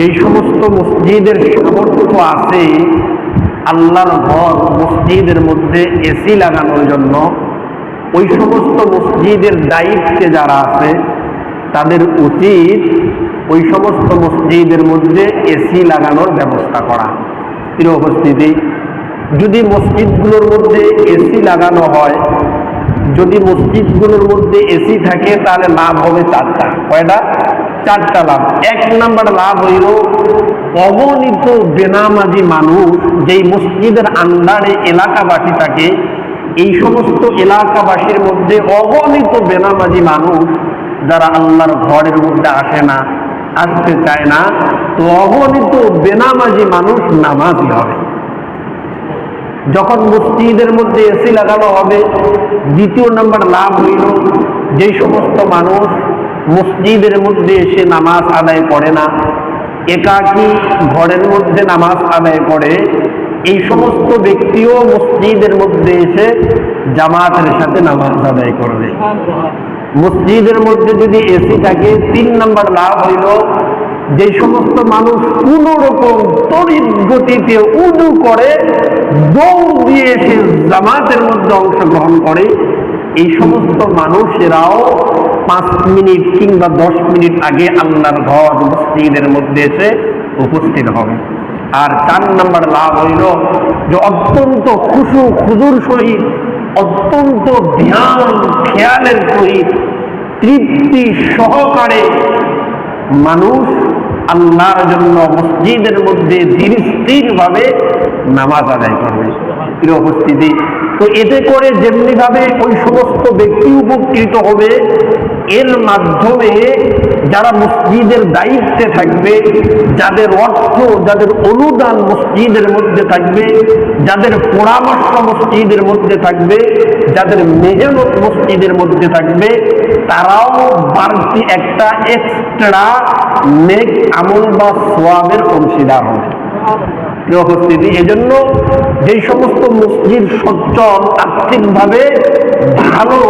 যেই সমস্ত মসজিদের সামর্থ্য আছে, আল্লাহর ঘর মসজিদের মধ্যে এসি লাগানোর জন্য, ওই সমস্ত মসজিদের দায়িত্বে যারা আছে, তাদের উচিত ওই সমস্ত মসজিদের মধ্যে এসি লাগানোর ব্যবস্থা করা। প্রিয় উপস্থিতি, যদি মসজিদগুলোর মধ্যে এসি লাগানো হয়, যদি মসজিদগুলোর মধ্যে এসি থাকে, তাহলে লাভ হবে চারটা। কয়টা? চারটা লাভ। এক নাম্বার লাভ হইল অগণিত বেনামাজি মানুষ যেই মসজিদের আন্ডারে এলাকাবাসী থাকে, এই সমস্ত এলাকাবাসীর মধ্যে অগণিত বেনামাজি মানুষ যারা আল্লাহর ঘরের মধ্যে আসে না, আসতে চায় না, তো অগণিত বেনামাজি মানুষ নামাজি হবে। যখন মসজিদের মধ্যে এসি লাগানো হবে, দ্বিতীয় নাম্বার লাভ হইল যে সমস্ত মানুষ মসজিদের মধ্যে এসে নামাজ আদায় করে না, একাকী ঘরের মধ্যে নামাজ আদায় করে, এই সমস্ত ব্যক্তিও মসজিদের মধ্যে এসে জামাতের সাথে নামাজ আদায় করবে। মসজিদের মধ্যে যদি এসি থাকে, তিন নাম্বার লাভ হইল যে সমস্ত মানুষ কোন রকম তড়িৎ গতিতে উদু করে দৌড় দিয়ে এসে জামাতের মধ্যে অংশগ্রহণ করে, এই সমস্ত মানুষেরাও পাঁচ মিনিট কিংবা দশ মিনিট আগে আল্লাহর ঘর মসজিদের মধ্যে এসে উপস্থিত হবে। আর চার নাম্বার লাভ হইল যে অত্যন্ত খুশু খুজুর সহিত, অত্যন্ত ধ্যান, খেয়ালের সহিত, তৃপ্তি সহকারে মানুষ আল্লাহর জন্য মসজিদের মধ্যে ধীর স্থির ভাবে নামাজ আদায় করবে। প্রিয় উপস্থিতি, তো এতে করে যেমনি ভাবে ওই সমস্ত ব্যক্তি উপকৃত হবে এর মাধ্যমে যারা মসজিদের দায়িত্বে থাকবে, যাদের অর্থ, যাদের অনুদান মসজিদের মধ্যে থাকবে, যাদের পরামর্শ মসজিদের মধ্যে থাকবে, যাদের মেহনত মসজিদের মধ্যে থাকবে, তারাও বাড়তি একটা এক্সট্রা নেক আমল বা সোয়াবের অংশীদার হবে। প্রিয় যেই সমস্ত মসজিদ সচ্ছল, আর্থিকভাবে ভালো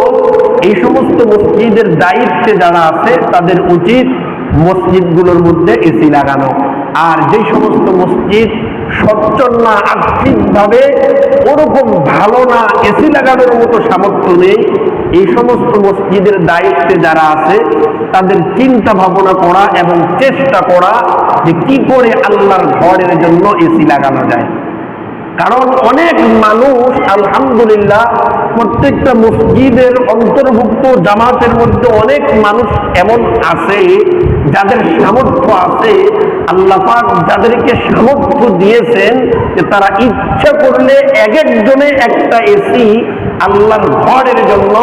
এই সমস্ত মসজিদের দায়িত্বে যারা আছে, তাদের উচিত মসজিদগুলোর মধ্যে এসি লাগানো। আর যে সমস্ত মসজিদ সচ্ছল না, আর্থিকভাবে ওরকম ভালো না, এসি লাগানোর মতো সামর্থ্য নেই, এই সমস্ত মসজিদের দায়িত্বে যারা আছে, তাদের চিন্তা ভাবনা করা এবং চেষ্টা করা যে কি করে আল্লাহর ঘরের জন্য এসি লাগানো যায়। কারণ অনেক মানুষ, আলহামদুলিল্লাহ, প্রত্যেকটা মসজিদের অন্তর্ভুক্ত জামাতের মধ্যে অনেক মানুষ এমন আছে, যাদের সামর্থ্য আছে, আল্লাহ পাক যাদেরকে সামর্থ্য দিয়েছেন যে তারা ইচ্ছা করলে এক একজনে একটা এসি আল্লাহর ঘরের জন্য,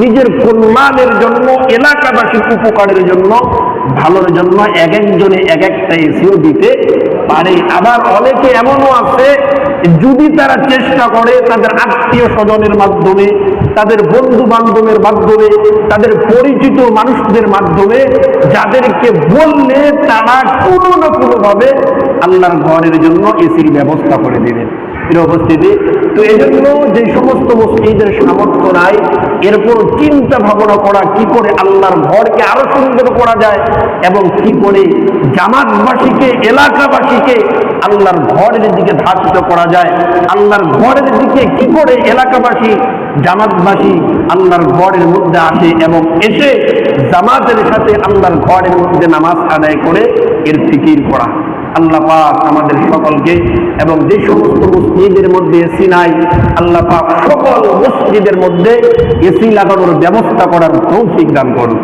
নিজের কল্যাণের জন্য, এলাকাবাসীর উপকারের জন্য, ভালোর জন্য এক একজনে এক একটা এসিও দিতে পারে আবার অনেকে এমনও আছে, যদি তারা চেষ্টা করে তাদের আত্মীয় স্বজনের মাধ্যমে, তাদের বন্ধু বান্ধবের মাধ্যমে, তাদের পরিচিত মানুষদের মাধ্যমে, যাদেরকে বললে তারা কোনো না কোনোভাবে আল্লাহর ঘরের জন্য এসির ব্যবস্থা করে দেবেন। উপস্থিতি। তো এই জন্য যে সমস্ত মসজিদের সামর্থ্য নাই, এরপর চিন্তা ভাবনা করা, কি করে আল্লাহর ঘরকে আরও সুন্দর করা যায় এবং কি করে জামাতবাসীকে, এলাকাবাসীকে আল্লাহর ঘরের দিকে ধাবিত করা যায়, আল্লাহর ঘরের দিকে কি করে এলাকাবাসী, জামাতবাসী আল্লাহর ঘরের মধ্যে আসে এবং এসে জামাতের সাথে আল্লাহর ঘরের মধ্যে নামাজ আদায় করে এর ফিকির করা। আল্লাহ পাক আমাদের সকলকে এবং যে সমস্ত মসজিদের মধ্যে এসি নাই, আল্লাহ পাক সকল মসজিদের মধ্যে এসি লাগানোর ব্যবস্থা করার কৌশিক দান করুন।